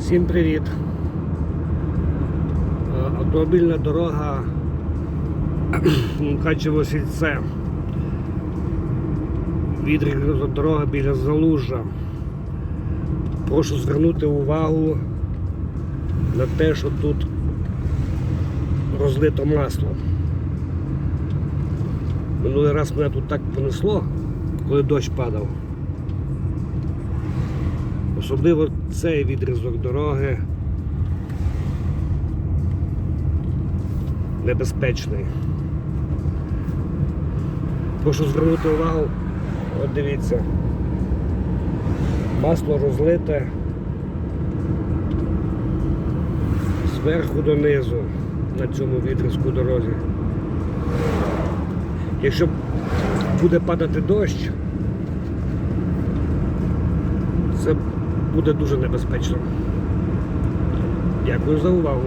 Всім привіт! Е, Автомобільна дорога Мукачево сільце. Відрізок дорога біля Залужа. Прошу звернути увагу на те, що тут розлито масло. Минулий раз мене тут так понесло, коли дощ падав. Особливо цей відрізок дороги небезпечний. Прошу звернути увагу, от дивіться, масло розлите зверху донизу на цьому відрізку дороги. Якщо буде падати дощ, це буде дуже небезпечно. Дякую за увагу.